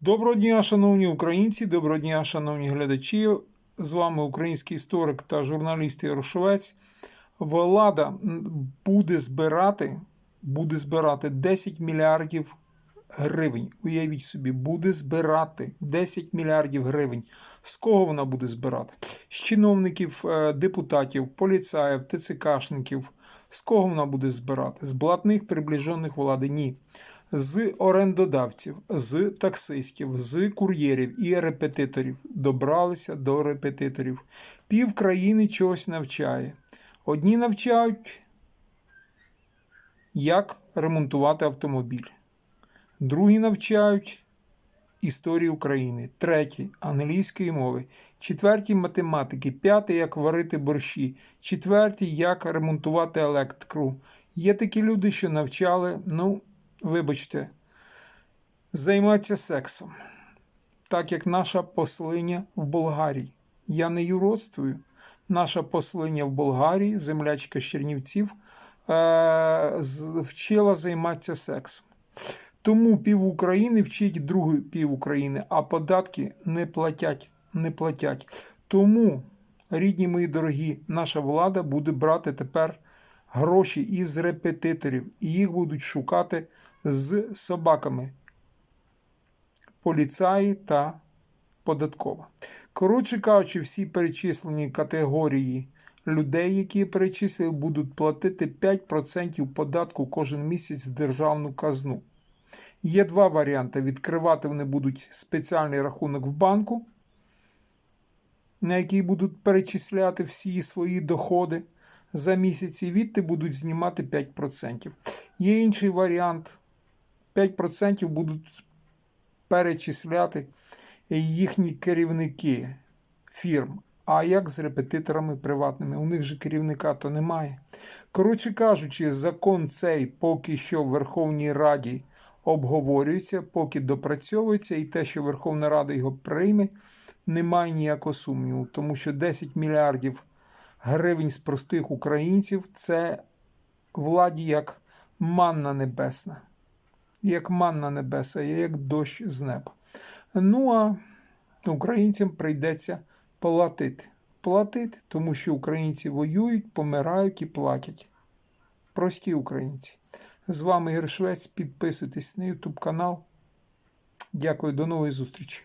Доброго дня, шановні українці, доброго дня, шановні глядачі. З вами український історик та журналіст Ярошовець. Влада буде збирати, буде збирати 10 мільярдів гривень. Уявіть собі, буде збирати 10 мільярдів гривень. З кого вона буде збирати? З чиновників, е, депутатів, поліцаїв, ТЦКшників. З кого вона буде збирати? З блатних приближених влади? Ні з орендодавців, з таксистів, з кур'єрів і репетиторів добралися до репетиторів. Пів країни чогось навчає. Одні навчають, як ремонтувати автомобіль, другі навчають історії України, треті англійської мови, четверті математики, п'ятий як варити борщі, четвертий як ремонтувати електрику. Є такі люди, що навчали, ну вибачте, займатися сексом, так як наша послиня в Болгарії. Я не юродствую. Наша послиня в Болгарії, землячка з Чернівців, е- вчила займатися сексом. Тому пів України вчить другу пів України, а податки не платять. Не платять. Тому, рідні мої дорогі, наша влада буде брати тепер гроші із репетиторів, і їх будуть шукати з собаками, поліцаї та податкова. Коротше кажучи, всі перечислені категорії людей, які я перечислив, будуть платити 5% податку кожен місяць в державну казну. Є два варіанти: відкривати вони будуть спеціальний рахунок в банку, на який будуть перечисляти всі свої доходи за місяць, і відти будуть знімати 5%. Є інший варіант: 5% будуть перечисляти їхні керівники фірм. А як з репетиторами приватними? У них же керівника то немає. Коротше кажучи, закон цей поки що в Верховній Раді обговорюється, поки допрацьовується, і те, що Верховна Рада його прийме, немає ніякого сумніву, тому що 10 мільярдів гривень з простих українців це владі як манна небесна. Як манна небеса, як дощ з неба. Ну а українцям прийдеться платити. Платити, тому що українці воюють, помирають і платять. Прості українці. З вами Ігор Швець. Підписуйтесь на YouTube канал. Дякую, до нової зустрічі.